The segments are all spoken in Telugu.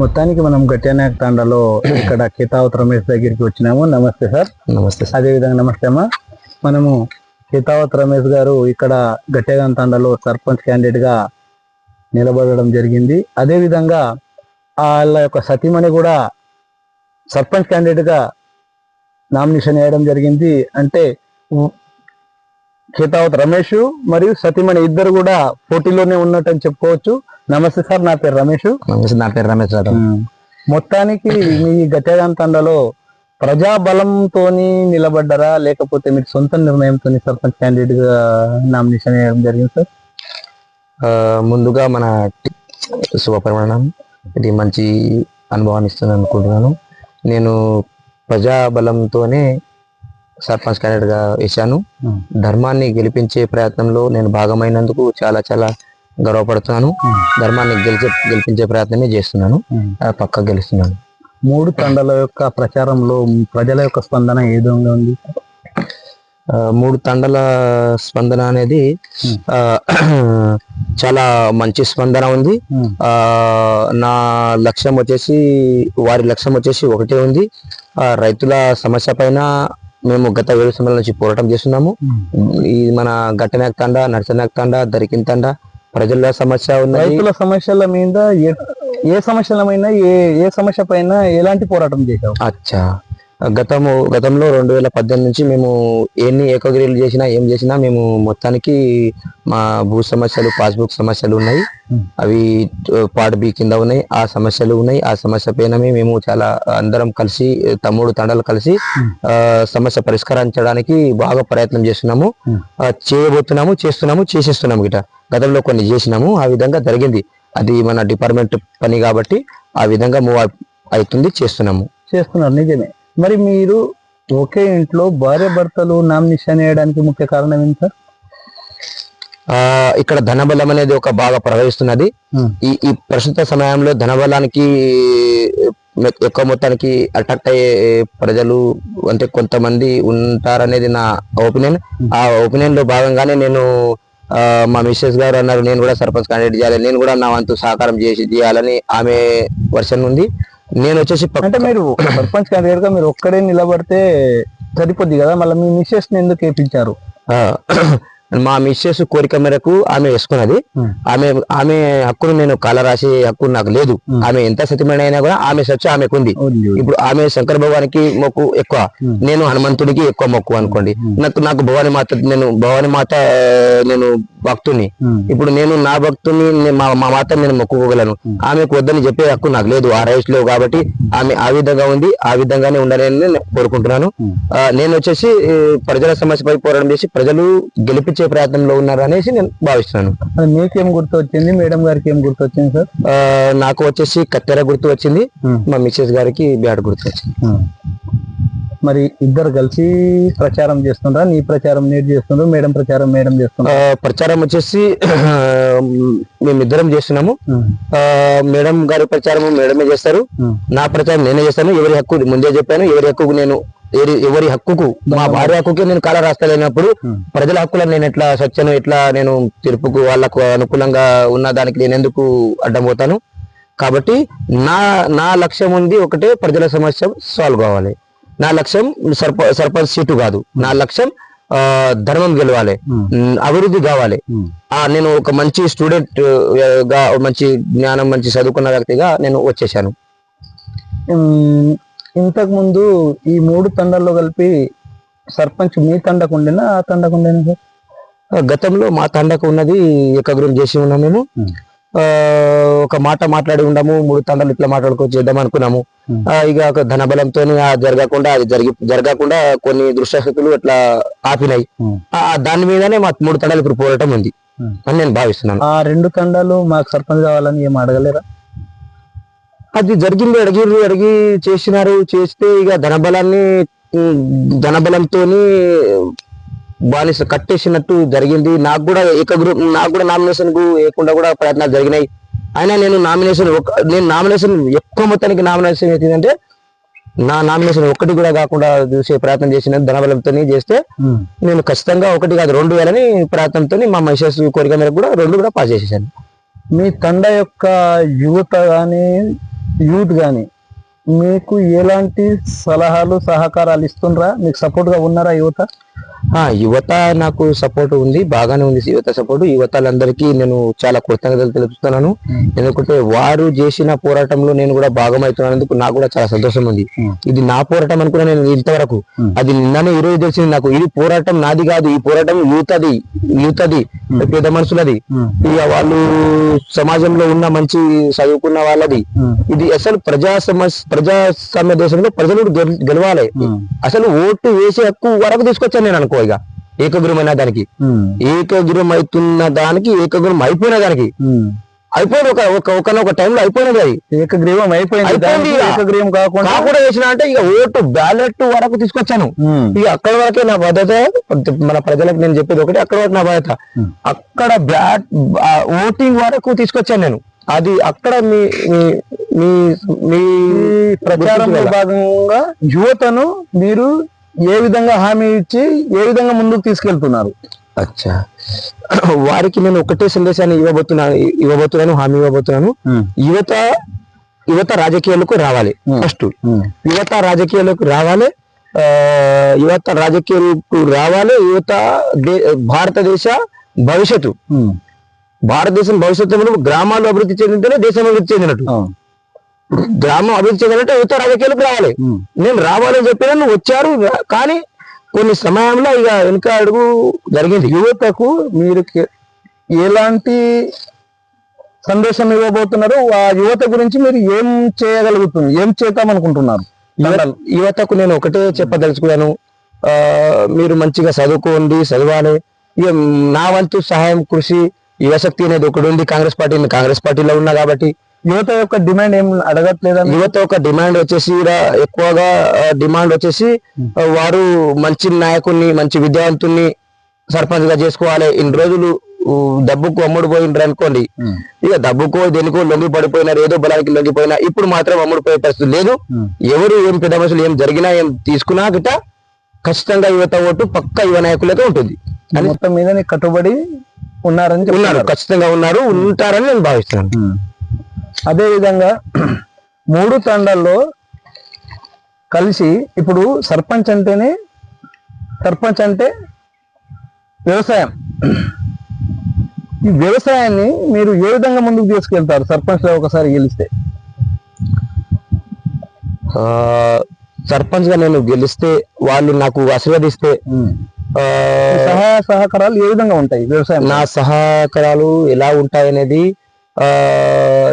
మొత్తానికి మనం గట్యానాయక్ తాండాలో ఇక్కడ కితావత్ రమేష్ దగ్గరికి వచ్చినాము. నమస్తే సార్. నమస్తే అదే విధంగా నమస్తే అమ్మా. మనము కితావత్ రమేష్ గారు ఇక్కడ గట్టేగాన్ తాండాలో సర్పంచ్ క్యాండిడేట్గా నిలబడడం జరిగింది. అదే విధంగా వాళ్ళ యొక్క సతీమణి కూడా సర్పంచ్ క్యాండిడేట్గా నామినేషన్ వేయడం జరిగింది. అంటే కితావత్ రమేష్ మరియు సతీమణి ఇద్దరు కూడా పోటీలోనే ఉన్నట్టు అని చెప్పుకోవచ్చు. నమస్తే సార్ నా పేరు రమేష్. నమస్తే నా పేరు రమేష్ రావు మొత్తానికి మీ గట్టేగాన్ తండలో ప్రజాబలంతో నిలబడ్డారా? లేకపోతే మీరు సొంత నిర్ణయంతో సర్పంచ్ క్యాండిడేట్గా నామినేషన్ వేయడం జరిగింది సార్? ముందుగా మన శుభపరిమాణం ఇది మంచి అనుభవాన్ని ఇస్తుంది అనుకుంటున్నాను. నేను ప్రజాబలంతోనే సర్పంచ్ క్యాండిడేట్గా వేశాను ధర్మాన్ని గెలిపించే ప్రయత్నంలో నేను భాగమైనందుకు చాలా చాలా గర్వపడుతున్నాను. ధర్మాన్ని గెలిచే గెలిపించే ప్రయత్నమే చేస్తున్నాను. పక్కా గెలుస్తున్నాను. మూడు తండాల యొక్క ప్రచారంలో ప్రజల యొక్క స్పందన ఏ విధంగా ఉంది? మూడు తండల స్పందన అనేది చాలా మంచి స్పందన ఉంది. ఆ నా లక్ష్యం వచ్చేసి వారి లక్ష్యం వచ్చేసి ఒకటే ఉంది. ఆ రైతుల సమస్య పైన మేము గత ఏడు సంవత్సరాల నుంచి పోరాటం చేస్తున్నాము. ఈ మన గట్టనాయక్ తండ నర్సనాయక్ తండ దరికిన్ తండ ప్రజల సమస్య ఉన్నది రైతుల సమస్యల మీద ఏ- సమస్యల మీద ఏ ఏ సమస్య పైన ఎలాంటి పోరాటం చేశావు? అచ్చా. గతము గతంలో రెండు వేల పద్దెనిమిది నుంచి మేము ఎన్ని ఏకగిరీలు చేసినా ఏం చేసినా మేము మొత్తానికి మా భూ సమస్యలు పాస్బుక్ సమస్యలు ఉన్నాయి. అవి పార్ట్ బి కింద ఉన్నాయి. ఆ సమస్యలు ఉన్నాయి. ఆ సమస్య పైన మేము చాలా అందరం కలిసి తమ్ముడు తండలు కలిసి. ఆ, సమస్య పరిష్కరించడానికి బాగా ప్రయత్నం చేస్తున్నాము. చేయబోతున్నాము చేస్తున్నాము చేసేస్తున్నాము గిట. గతంలో కొన్ని చేసినాము ఆ విధంగా జరిగింది. అది మన డిపార్ట్మెంట్ పని కాబట్టి ఆ విధంగా మూవ్ అవుతుంది చేస్తున్నాము. చేస్తున్నారు నిజమే. మరి మీరు ఒకే ఇంట్లో భార్య భర్తలు నామినేషన్ వేయడానికి ముఖ్య కారణం ఏంటి సార్? ఆ ఇక్కడ ధనబలం అనేది ఒక బాగా ప్రవహిస్తున్నది. ఈ ఈ ప్రస్తుత సమయంలో ధనబలానికి ఎక్కువ మొత్తానికి అట్రాక్ట్ అయ్యే ప్రజలు అంటే కొంతమంది ఉంటారనేది నా ఒపీనియన్. ఆ ఒపీనియన్లో భాగంగానే నేను మా మిస్సెస్ గారు అన్నారు నేను కూడా సర్పంచ్ క్యాండిడేట్ చేయాలి నేను కూడా నా వంతు సహకారం చేసి చేయాలని ఆమె వర్షన్ ఉంది. నేను వచ్చేసి అంటే మీరు సర్పంచ్ క్యాండిడేట్గా మీరు ఒక్కడే నిలబడితే సరిపోద్ది కదా? మళ్ళీ మీ మిస్సెస్ ఎందుకు వేయించారు ఆ, మా మిస్సెస్ కోరిక మేరకు ఆమె వేసుకున్నది. ఆమె ఆమె హక్కును నేను కాల రాసే హక్కు నాకు లేదు. ఆమె ఎంత సత్యమైన అయినా కూడా ఆమె సత్య ఆమెకు ఉంది. ఇప్పుడు ఆమె శంకర భగవానికి మొక్కు ఎక్కువ. నేను హనుమంతుడికి ఎక్కువ మొక్కు అనుకోండి. నాకు నాకు భవాని మాత నేను భవాని మాత నేను భక్తుని ఇప్పుడు నేను నా భక్తుని మా మాత నేను మొక్కుకోగలను. ఆమెకు వద్దని చెప్పే హక్కు నాకు లేదు. ఆ రైట్స్ లేవు కాబట్టి ఆమె ఆ విధంగా ఉంది ఆ విధంగానే ఉండాలని నేను కోరుకుంటున్నాను. నేను వచ్చేసి ప్రజల సమస్యపై పోరాటం చేసి ప్రజలు గెలిపించే ప్రయత్నంలో ఉన్నారు అనేసి నేను భావిస్తున్నాను. మీకేం గుర్తు వచ్చింది మేడం గారికి ఏం గుర్తు వచ్చింది సార్ నాకు వచ్చేసి కత్తెర గుర్తు వచ్చింది. మా మిస్సెస్ గారికి బ్యాట్ గుర్తు వచ్చింది. మరి ఇద్దరు కలిసి ప్రచారం చేస్తుండ్రా? నీ ప్రచారం నేను చేస్తుండ్రు? మేడం ప్రచారం మేడం చేస్తుండ్రా? ప్రచారం వచ్చేసి మేమిద్దరం చేస్తున్నాము. మేడం గారి ప్రచారం మేడమే చేస్తారు. నా ప్రచారం నేనే చేస్తాను. ఎవరి హక్కు ముందే చెప్పాను. ఎవరి హక్కుకు నేను ఎవరి హక్కుకు మా భార్య హక్కుకి నేను కాల రాస్తలేనప్పుడు. ప్రజల హక్కులను నేను ఎట్లా సత్యను ఎట్లా నేను తీర్పుకు వాళ్ళకు అనుకూలంగా ఉన్న దానికి నేను ఎందుకు అడ్డం పోతాను? కాబట్టి నా నా లక్ష్యం ఉంది ఒకటే ప్రజల సమస్య సాల్వ్ కావాలి. నా లక్ష్యం సర్ప సర్పంచ్ సీటు కాదు. నా లక్ష్యం ధర్మం గెలవాలి. అభివృద్ధి కావాలి. ఆ నేను ఒక మంచి స్టూడెంట్గా మంచి జ్ఞానం మంచి చదువుకున్న వ్యక్తిగా నేను వచ్చేసాను. ఇంతకు ముందు ఈ మూడు తండాల్లో కలిపి సర్పంచ్ మీ తండకు ఉండేనా ఆ తండకు ఉండేనా గతంలో మా తండకు ఉన్నది ఏకగ్రం చేసి ఉన్నాం మేము. ఒక మాట మాట్లాడి ఉన్నాము మూడు తండాలు ఇట్లా మాట్లాడుకొని చేద్దాం అనుకున్నాము. ఇక ఒక ధనబలంతో జరగకుండా అది జరిగి జరగకుండా కొన్ని దృష్టశక్తులు ఇట్లా ఆపినాయి. దాని మీదనే మా మూడు తండాలు ఇప్పుడు పోరాటం ఉంది. అని నేను భావిస్తున్నాను. ఆ రెండు తండాలు మాకు సర్పంచ్ కావాలని ఏం అడగలేరా? అది జరిగింది అడిగిర్రు అడిగి చేసినారు చేస్తే ఇక ధనబలాన్ని ధనబలంతో బానిస కట్టేసినట్టు జరిగింది. నాకు కూడా ఏకగ్రూ నాకు కూడా నామినేషన్కు వేయకుండా కూడా ప్రయత్నాలు జరిగినాయి. అయినా నేను నామినేషన్ నేను నామినేషన్ ఎక్కువ మొత్తానికి నామినేషన్ ఏంటంటే నా నామినేషన్ ఒక్కటి కూడా కాకుండా చూసే ప్రయత్నం చేసిన ధనబలంతో చేస్తే నేను ఖచ్చితంగా ఒకటి కాదు రెండు వేలని ప్రయత్నంతో మా మహేష్ కోరిక మేరకు కూడా రెండు కూడా పాస్ చేసేసాను. మీ తండ యొక్క యువత కానీ యూత్ కానీ మీకు ఎలాంటి సలహాలు సహకారాలు ఇస్తుండ్రా? మీకు సపోర్ట్గా ఉన్నారా యువత? యువత నాకు సపోర్ట్ ఉంది బాగానే ఉంది. యువత సపోర్ట్ యువతలందరికీ నేను చాలా కృతజ్ఞతలు తెలుపుతున్నాను. ఎందుకంటే వారు చేసిన పోరాటంలో నేను కూడా భాగమవుతున్నందుకు నాకు కూడా చాలా సంతోషం ఉంది. Hmm. ఇది నా పోరాటం అనుకున్నా నేను ఇంతవరకు Hmm. అది నిన్ననే ఈ రోజు తెలిసింది నాకు. ఇది పోరాటం నాది కాదు ఈ పోరాటం యూతది యూతది పేద మనుషులది. ఇక వాళ్ళు సమాజంలో ఉన్న మంచి చదువుకున్న వాళ్ళది. ఇది అసలు ప్రజా సమస్య ప్రజాస్వామ్య దేశంలో ప్రజలు గెల్- గెలవాలి. అసలు ఓటు వేసే హక్కు వరకు తీసుకొచ్చాను నేను అనుకో ఇక. ఏకగ్రమైన దానికి. ఏకగ్రం అవుతున్న దానికి ఏకగ్రం అయిపోయిన దానికి. అయిపోయింది ఒక ఒక ఒకనొక టైంలో అయిపోయినది అది. ఏకగ్రీవం అయిపోయింది. ఏకగ్రీవం కాకుండా కాకుండా చేసిన అంటే ఇక ఓటు బ్యాలెట్ వరకు తీసుకొచ్చాను. ఇక అక్కడ వరకే నా బాధ్యత మన ప్రజలకు నేను చెప్పేది ఒకటి అక్కడ వరకు నా బాధ్యత. అక్కడ బ్యాట్ ఓటింగ్ వరకు తీసుకొచ్చాను నేను. అది అక్కడ మీ మీ- మీ ప్రచారంలో భాగంగా యువతను మీరు ఏ విధంగా హామీ ఇచ్చి ఏ విధంగా ముందుకు తీసుకెళ్తున్నారు? అచ్చా. వారికి నేను ఒకటే సందేశాన్ని ఇవ్వబోతున్నాను ఇవ్వబోతున్నాను హామీ ఇవ్వబోతున్నాను. యువత యువత రాజకీయాలకు రావాలి. ఫస్ట్. యువత రాజకీయాలకు రావాలి. ఆ, యువత రాజకీయాలకు రావాలి. యువత దే- భారతదేశ భవిష్యత్తు. భారతదేశం భవిష్యత్తులో గ్రామాలు అభివృద్ధి చెందితేనే దేశం అభివృద్ధి చెందినట్టు. గ్రామం అభివృద్ధి చెందాలంటే యువత రాజకీయాలకు రావాలి. నేను రావాలని చెప్పినా నువ్వు వచ్చారు కానీ కొన్ని సమయంలో ఇక వెనుక అడుగు జరిగింది. యువతకు మీరు ఎలాంటి సందేశం ఇవ్వబోతున్నారు? ఆ యువత గురించి మీరు ఏం చేయగలుగుతుంది ఏం చేద్దాం అనుకుంటున్నారు యువ- యువతకు నేను ఒకటే చెప్పదలుచుకున్నాను. ఆ మీరు మంచిగా చదువుకోండి చదవాలి. ఇక నా వంతు సహాయం కృషి యువశక్తి అనేది ఒకటి ఉంది. కాంగ్రెస్ పార్టీ కాంగ్రెస్ పార్టీలో ఉన్నా కాబట్టి యువత యొక్క డిమాండ్ ఏం అడగట్లేదా? యువత ఒక డిమాండ్ వచ్చేసి ఎక్కువగా డిమాండ్ వచ్చేసి వారు మంచి నాయకుడిని మంచి విద్యావంతుణ్ణి సర్పంచ్గా చేసుకోవాలి. ఇన్ని రోజులు డబ్బుకు అమ్ముడు పోయిండ్రు అనుకోండి. ఇక డబ్బుకో దేనికో లొంగి పడిపోయినారు. ఏదో బలానికి లొంగిపోయినా ఇప్పుడు మాత్రం అమ్ముడు పోయే పరిస్థితి లేదు. ఎవరు ఏం పెద్ద మనుషులు ఏం జరిగినా ఏం తీసుకున్నా గిట ఖచ్చితంగా యువత ఓటు పక్క యువ నాయకులకే ఉంటుంది. మొత్తం మీద కట్టుబడి ఉన్నారని ఉన్నారు ఖచ్చితంగా ఉన్నారు ఉంటారని నేను భావిస్తున్నాను. ఉమ్. అదే విధంగా మూడు తండాల్లో కలిసి ఇప్పుడు సర్పంచ్ అంటేనే సర్పంచ్ అంటే వ్యవసాయం. ఈ వ్యవసాయాన్ని మీరు ఏ విధంగా ముందుకు తీసుకెళ్తారు? సర్పంచ్లో ఒకసారి గెలిస్తే. ఆ, సర్పంచ్గా నేను గెలిస్తే వాళ్ళు నాకు ఆశీర్వదిస్తే సహాయ సహకారాలు ఏ విధంగా ఉంటాయి? వ్యవసాయం నా సహకారాలు ఎలా ఉంటాయనేది ఆ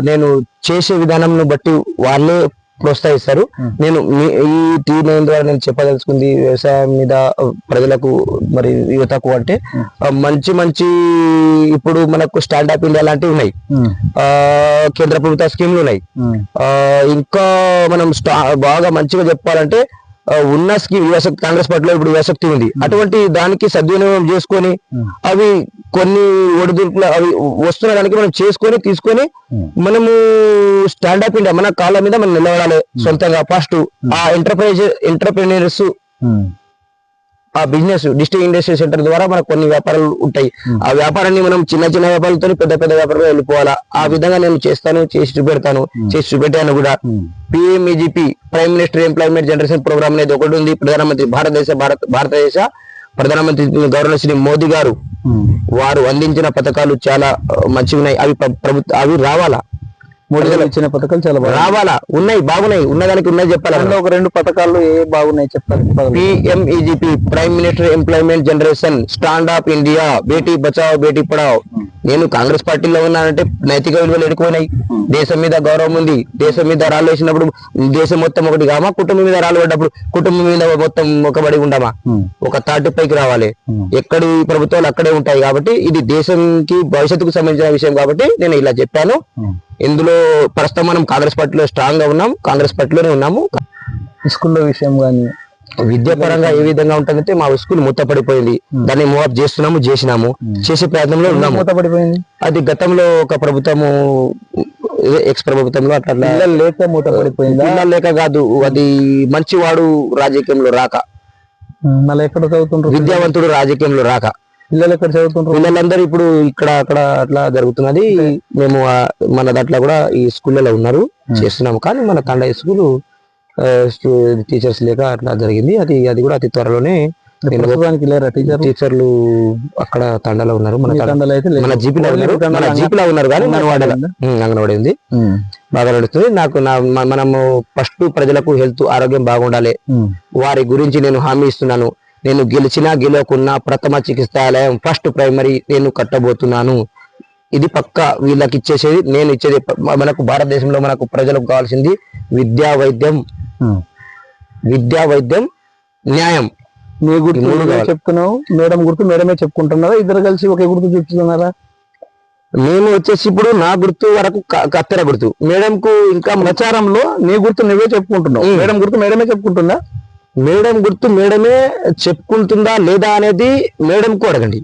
నేను చేసే విధానంను బట్టి వాళ్ళే ప్రోత్సహిస్తారు. నేను ఈ టీవీ నైన్ ద్వారా నేను చెప్పదలుచుకుంది వ్యవసాయం మీద ప్రజలకు మరి యువతకు అంటే మంచి మంచి ఇప్పుడు మనకు స్టాండప్ ఇండియా లాంటివి ఉన్నాయి. ఆ కేంద్ర ప్రభుత్వ స్కీమ్లు ఉన్నాయి. ఆ ఇంకా మనం బాగా మంచిగా చెప్పాలంటే ఉన్న స్కీమ్ యువశక్తి కాంగ్రెస్ పార్టీలో ఇప్పుడు యువశక్తి ఉంది. అటువంటి దానికి సద్వినియోగం చేసుకొని ఉమ్, అవి కొన్ని ఒడిదుడుకులు అవి వస్తున్న దానికి మనం చేసుకొని తీసుకొని ఉమ్. మనము స్టాండప్ ఇండియా మన కాళ్ళ మీద మనం నిలబడాలి సొంతంగా. ఫస్ట్ ఆ ఎంటర్ప్రైజ్ ఎంటర్ప్రినర్స్ ఉమ్, ఆ బిజినెస్ డిస్ట్రిక్ట్ ఇండస్ట్రీ సెంటర్ ద్వారా మనకు కొన్ని వ్యాపారాలు ఉంటాయి. Hmm. ఆ వ్యాపారాన్ని మనం చిన్న చిన్న వ్యాపారాలతో పెద్ద పెద్ద వ్యాపారాలు వెళ్ళిపోవాలా? ఆ విధంగా నేను చేస్తాను చేసి చూపెడతాను చేసి చూపెట్టాను కూడా. PMEGP prime minister employment generation programme అనేది ఒకటి ఉంది. ప్రధానమంత్రి భారతదేశ భారత భారతదేశ ప్రధానమంత్రి గవర్నర్ శ్రీ మోదీ గారు. వారు అందించిన పథకాలు చాలా ఆ, మంచివి ఉన్నాయి అవి ప్ర- ప్రభుత్వ అవి రావాలా? మోడీ గారు ఇచ్చిన పథకాలు చాలా బాగున్నాయి. రావాలా? ఉన్నాయి బాగున్నాయి. ఉన్నదానికి ఉన్నది చెప్పాలి? ఒక రెండు పథకాలు ఏ బాగున్నాయి చెప్తారు PMEGP prime minister employment generation stand up India Beti Bachao Beti Padhao. నేను కాంగ్రెస్ పార్టీలో ఉన్నానంటే నైతిక విలువలు ఎడుకున్నాయి దేశం మీద గౌరవం ఉంది. దేశం మీద రాళ్ళు వేసినప్పుడు దేశం మొత్తం ఒకటి కామా? కుటుంబం మీద రాళ్ళు పడ్డప్పుడు కుటుంబం మీద మొత్తం ఒకబడి ఉండమా? ఒక తాటి పైకి రావాలి. ఎక్కడి ప్రభుత్వాలు అక్కడే ఉంటాయి కాబట్టి ఇది దేశంకి భవిష్యత్తుకు సంబంధించిన విషయం కాబట్టి నేను ఇలా చెప్పాను. ఇందులో ప్రస్తుతం మనం కాంగ్రెస్ పార్టీలో స్ట్రాంగ్గా ఉన్నాం కాంగ్రెస్ పార్టీలోనే ఉన్నాము. స్కూల్లో విషయం కానీ విద్యాపరంగా ఏ విధంగా ఉంటుందంటే మా స్కూల్ మూతపడిపోయింది. దాన్ని మూవప్ చేస్తున్నాము చేసినాము. చేసే ప్రయత్నంలో ఉన్నాము. మూతపడిపోయింది? అది గతంలో ఒక ప్రభుత్వము ఎక్స్ ప్రభుత్వంలో అట్లా లేక మూతపడిపోయిందా? పిల్లలు లేక కాదు అది మంచివాడు రాజకీయంలో రాక. మళ్ళీ ఎక్కడ చదువుతుంటారు విద్యావంతుడు రాజకీయంలో రాక. పిల్లలు ఎక్కడ చదువుతుంటారు పిల్లలందరూ ఇప్పుడు ఇక్కడ అక్కడ అట్లా జరుగుతున్నది. మేము మన దాంట్లో కూడా ఈ స్కూళ్ళలో ఉన్నారు. చేస్తున్నాము. కానీ మన తండ స్కూల్ టీచర్స్ లేక అట్లా జరిగింది. అది అది కూడా అతి త్వరలోనే టీచర్లు అక్కడ తండలో ఉన్నారు. మన తండలు అయితే మన జీపీలో ఉన్నారు. మన జీపీలో ఉన్నారు కానీ అంగన్వాడీ ఉంది. బాగా నడుస్తుంది. నాకు నా మనము ఫస్ట్ ప్రజలకు హెల్త్ ఆరోగ్యం బాగుండాలి. వారి గురించి నేను హామీ ఇస్తున్నాను. నేను గెలిచినా గెలవకున్నా ప్రథమ చికిత్సాలయం ఫస్ట్ ప్రైమరీ నేను కట్టబోతున్నాను. ఇది పక్క వీళ్ళకి ఇచ్చేసేది నేను ఇచ్చేది మనకు భారతదేశంలో మనకు ప్రజలకు కావాల్సింది విద్యా వైద్యం. విద్యా వైద్యం న్యాయం. మీ గుర్తు. చెప్తున్నావు మేడం గుర్తు మేడమే చెప్పుకుంటున్నారా? ఇద్దరు కలిసి ఒకే గుర్తు చెప్తున్నారా? మేము వచ్చేసి ఇప్పుడు నా గుర్తు వరకు కత్తెర గుర్తు. మేడం కు ఇంకా ప్రచారంలో నీ గుర్తు నువ్వే చెప్పుకుంటున్నావు. మేడం గుర్తు మేడమే చెప్పుకుంటుందా? మేడం గుర్తు మేడమే చెప్పుకుంటుందా లేదా అనేది మేడం కు అడగండి.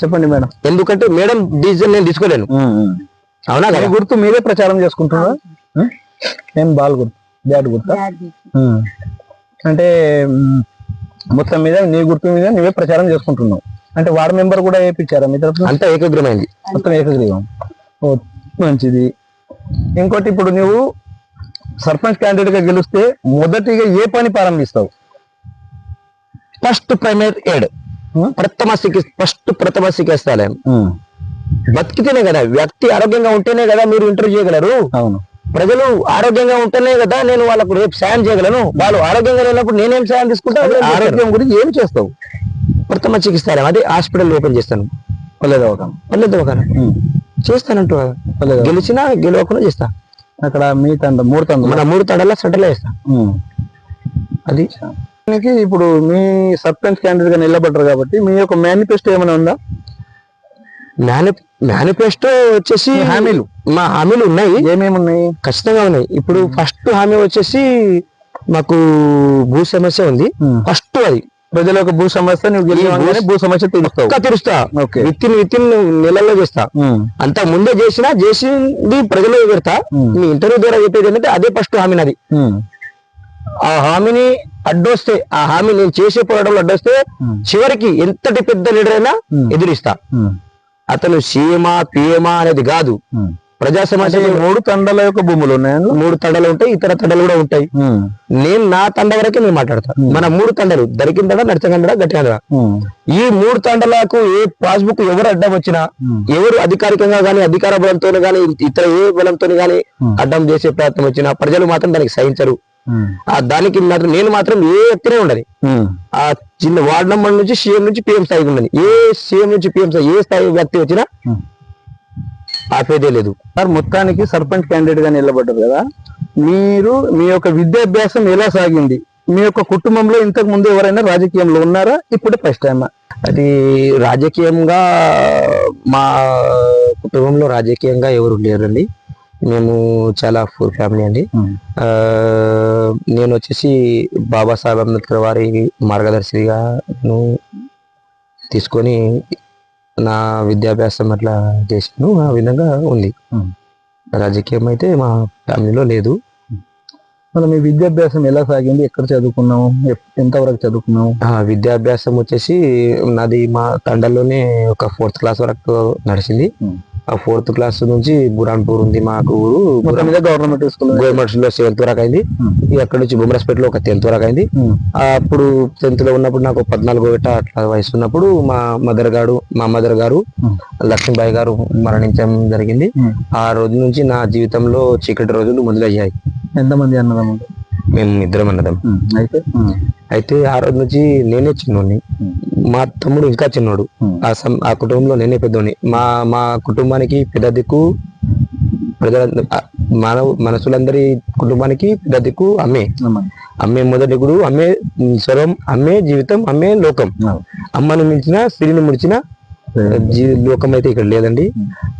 చెప్పండి మేడం. ఎందుకంటే మేడం డిసిజన్ నేను తీసుకోలేను. అవునా కదా? గుర్తు మీరే ప్రచారం చేసుకుంటున్నారా? ఉం? ఏం బాల్ గుర్తు బ్యాట్ గుర్తా. అంటే మొత్తం మీద నీ గుర్తు మీద నువ్వే ప్రచారం చేసుకుంటున్నావు. అంటే వార్డ్ మెంబర్ కూడా వేయించారా మీ తరఫున? అంతా ఏకగ్రమైంది మొత్తం ఏకగ్రీవం. ఓ మంచిది. ఇంకోటి ఇప్పుడు నువ్వు సర్పంచ్ క్యాండిడేట్గా గెలిస్తే మొదటిగా ఏ పని ప్రారంభిస్తావు? First primary aid Hmm? ప్రథమ చికిత్స ఫస్ట్ ప్రథమ చికిత్సాలయం. బతికితేనే కదా వ్యక్తి ఆరోగ్యంగా ఉంటేనే కదా మీరు ఇంటర్వ్యూ చేయగలరు. అవును. ప్రజలు ఆరోగ్యంగా ఉంటేనే కదా నేను వాళ్ళకు రేపు సాయం చేయగలను. వాళ్ళు ఆరోగ్యంగా లేనప్పుడు నేనేం సాయం తీసుకుంటా? ఆరోగ్యం గురించి ఏం చేస్తావు? ప్రథమ చికిత్సాలయం అదే హాస్పిటల్ ఓపెన్ చేస్తాను. పల్లె దవాఖాన పల్లె దవాఖాన చేస్తానంటూ. పల్లె దవాఖాన. గెలిచినా గెలవకుండా చేస్తా. అక్కడ మీ తండ మూడు తండ్రులు మన మూడు తడల సెంటర్లో చేస్తా అది. ఇప్పుడు మీ సర్పంచ్ క్యాండిడేట్గా నిలబడ్డారు కాబట్టి మీ యొక్క మేనిఫెస్టో ఏమైనా ఉందా? మేని మేనిఫెస్టో వచ్చేసి హామీలు. మా హామీలు ఉన్నాయి. ఏమేమి ఉన్నాయి? ఖచ్చితంగా ఉన్నాయి. ఇప్పుడు ఫస్ట్ హామీ వచ్చేసి మాకు భూ సమస్య ఉంది. ఫస్ట్ అది. ప్రజల యొక్క భూ సమస్య నువ్వు భూ సమస్య తీరుస్తావు. తీరుస్తా. Okay. Within within నెలల్లో చేస్తా. అంత ముందే చేసినా చేసింది ప్రజలు పెడతా. మీ ఇంటర్వ్యూ ద్వారా చెప్పేది ఏంటంటే అదే ఫస్ట్ హామీ నాది ఆ హామీని అడ్డొస్తే ఆ హామీ నేను చేసే పోరాటంలో అడ్డొస్తే చివరికి ఎంతటి పెద్ద లీడర్ అయినా. ఎదిరిస్తా. అతను సీఎమా పిఎమా అనేది కాదు. ప్రజా ఈ మూడు తండాల యొక్క భూములు ఉన్నాయి? మూడు తండలు ఉంటాయి ఇతర తండలు కూడా ఉంటాయి. నేను నా తండ వరకే నేను మాట్లాడతా. Hmm. మన మూడు తండలు దరికిన తండ నడిచగండ గట్టిగండ ఈ మూడు తండలకు ఏ పాస్బుక్ ఎవరు అడ్డం వచ్చినా ఎవరు అధికారికంగా గానీ అధికార బలంతో గానీ ఇతర ఏ బలంతో గానీ అడ్డం చేసే ప్రయత్నం వచ్చినా ప్రజలు మాత్రం దానికి సహించరు. ఆ దానికి మాత్రం నేను మాత్రం ఏ ఎత్తునే ఉండదు ఆ చిన్న వార్డ్ నంబర్ నుంచి సీఎం నుంచి పిఎం స్థాయికి ఉండదు ఏ సీఎం నుంచి పిఎం స్థాయి ఏ స్థాయి వ్యక్తి వచ్చినా ఆపేదే లేదు. సార్ మొత్తానికి సర్పంచ్ క్యాండిడేట్గా నిలబడ్డారు కదా. మీరు మీ యొక్క విద్యాభ్యాసం ఎలా సాగింది? మీ యొక్క కుటుంబంలో ఇంతకు ముందు ఎవరైనా రాజకీయంలో ఉన్నారా? ఇప్పుడు ఫస్ట్ టైం అది రాజకీయంగా మా కుటుంబంలో రాజకీయంగా ఎవరు లేరండి. మేము చాలా ఫుల్ ఫ్యామిలీ అండి. నేను వచ్చేసి బాబాసాహెబ్ అంబేద్కర్ వారి మార్గదర్శిగా తీసుకొని నా విద్యాభ్యాసం అట్లా చేశాను ఆ విధంగా ఉంది. రాజకీయం అయితే మా ఫ్యామిలీలో లేదు. మరి మీ విద్యాభ్యాసం ఎలా సాగింది? ఎక్కడ చదువుకున్నావు? ఎప్- ఎంతవరకు చదువుకున్నావు? ఆ విద్యాభ్యాసం వచ్చేసి నాది మా తండలోనే ఒక ఫోర్త్ క్లాస్ వరకు నడిచింది. ఫోర్త్ క్లాస్ నుంచి బురాన్పూర్ ఉంది మాకు ఊరు. గవర్నమెంట్ స్కూల్ గవర్నమెంట్లో సెవెంత్ వరకు అయింది Hmm. అక్కడ నుంచి బొమ్మరాజ్పేట లో ఒక టెన్త్ వరకు అయింది ఆ అప్పుడు టెన్త్లో ఉన్నప్పుడు నాకు పద్నాలుగో గట్ట అట్లా వయసు ఉన్నప్పుడు మా మదర్ గారు మా మదర్ గారు Hmm. లక్ష్మీబాయి గారు మరణించడం జరిగింది. ఆ రోజు నుంచి నా జీవితంలో చీకటి రోజులు మొదలయ్యాయి. ఎంతమంది అన్నదమ్ములు? మేము ఇద్దరం అన్నదం. అయితే? అయితే ఆ రోజు నుంచి నేనే చిన్నోడిని. మా తమ్ముడు ఇంకా చిన్నోడు. ఆ సం- ఆ కుటుంబంలో నేనే పెద్దోడిని. మా మా కుటుంబానికి పెద్ద దిక్కు ప్రజల మానవ మనసులందరి కుటుంబానికి పెద్ద దిక్కు అమ్మే. అమ్మా. మొదటి గురువు అమ్మే స్వరం అమ్మే జీవితం అమ్మే లోకం. అమ్మను మించిన స్త్రీని ముడిచిన జీ లోకం అయితే ఇక్కడ లేదండి.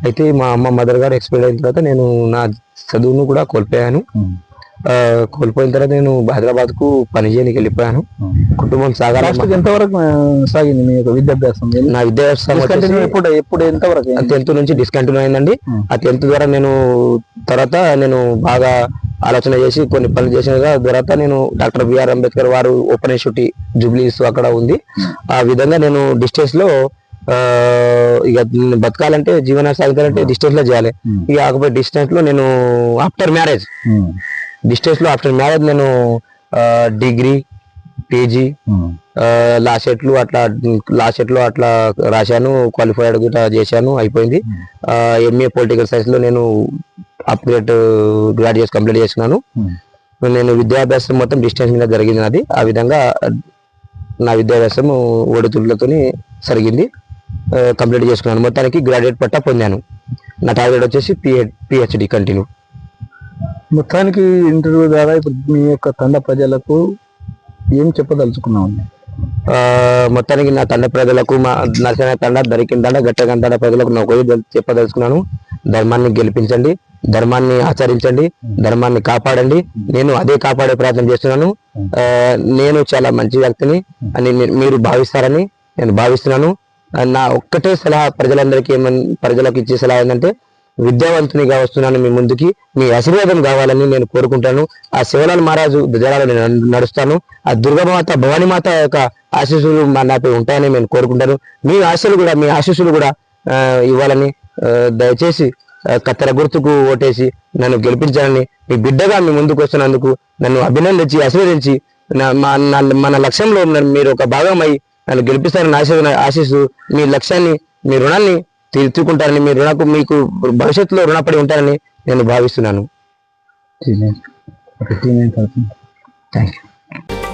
అయితే మా అమ్మ మదర్ గారు ఎక్స్పైర్ అయిన తర్వాత నేను నా చదువును కూడా కోల్పోయాను. కోల్పోయిన తర్వాత నేను హైదరాబాద్కు పని చేయడానికి వెళ్ళిపోయాను. కుటుంబం కి ఎంతవరకు సాగింది మీ యొక్క విద్యాభ్యాసం నా విద్యాభ్యాసం ఎప్పుడు ఎప్పుడు ఎంతవరకు? టెన్త్ నుంచి డిస్కంటిన్యూ అయిందండి. ఆ టెన్త్ ద్వారా నేను తర్వాత నేను బాగా ఆలోచన చేసి కొన్ని పనులు చేసిన తర్వాత నేను డాక్టర్ బిఆర్ అంబేద్కర్ వారు ఓపెన్ ఇన్స్టిట్యూట్ జూబ్లీస్ అక్కడ ఉంది. ఆ విధంగా నేను డిస్టెన్స్లో ఇక బతకాలంటే జీవన సాగించాలంటే డిస్టెన్స్లో చేయాలి. ఇక కాకపోతే డిస్టెన్స్లో నేను ఆఫ్టర్ మ్యారేజ్ ఉమ్. డిస్టెన్స్లో ఆఫ్టర్ మ్యారేజ్ నేను డిగ్రీ పీజీ ఉమ్. లా సెట్లు అట్లా లా సెట్లు అట్లా రాశాను క్వాలిఫైడ్ కూడా చేశాను అయిపోయింది. ఎంఏ పొలిటికల్ సైన్స్లో నేను అప్గ్రేడ్ గ్రాడ్యుయేట్ కంప్లీట్ చేసుకున్నాను ఉమ్. నేను విద్యాభ్యాసం మొత్తం డిస్టెన్స్ మీద జరిగింది నాది. ఆ విధంగా నా విద్యాభ్యాసం ఒడితులతో జరిగింది కంప్లీట్ చేసుకున్నాను. మొత్తానికి గ్రాడ్యుయేట్ పట్టా పొందాను. నా టార్గెట్ వచ్చేసి పిహెచ్డి కంటిన్యూ మొత్తానికి ఇంటర్వ్యూ ద్వారా ఇప్పుడు మీ యొక్క తండ ప్రజలకు ఏం చెప్పదలుచుకున్నావు? మొత్తానికి నా తండ ప్రజలకు మా నరసిన తండ దరికిన తండ గట్టగన తండ ప్రజలకు నా ఒకటి చెప్పదలుచుకున్నాను. ధర్మాన్ని గెలిపించండి ధర్మాన్ని ఆచరించండి ధర్మాన్ని కాపాడండి. నేను అదే కాపాడే ప్రయత్నం చేస్తున్నాను. నేను చాలా మంచి వ్యక్తిని అని మీరు భావిస్తారని నేను భావిస్తున్నాను. నా ఒక్కటే సలహా ప్రజలందరికీ ఏమని ప్రజలకు ఇచ్చే సలహా ఏంటంటే విద్యావంతునిగా వస్తున్నాను మీ ముందుకి. మీ ఆశీర్వాదం కావాలని నేను కోరుకుంటాను. ఆ శివలాల్ మహారాజు ధ్వజాలలో నేను నడుస్తాను. ఆ దుర్గమాత భవానీమాత యొక్క ఆశీస్సులు మా నాపై ఉంటాయని నేను కోరుకుంటాను. మీ ఆశలు కూడా మీ ఆశీస్సులు కూడా ఇవ్వాలని దయచేసి కత్తెర గుర్తుకు ఓటేసి నన్ను గెలిపించాలని మీ బిడ్డగా మీ ముందుకు వస్తున్నందుకు నన్ను అభినందించి ఆశీర్వదించి నా- మా- మన లక్ష్యంలో మీరు ఒక భాగం అయి నన్ను గెలిపిస్తారని ఆశ ఆశిస్తూ మీ లక్ష్యాన్ని మీ రుణాన్ని తీర్చుకుంటారని మీ రుణకు మీకు భవిష్యత్తులో రుణపడి ఉంటారని నేను భావిస్తున్నాను. Thank you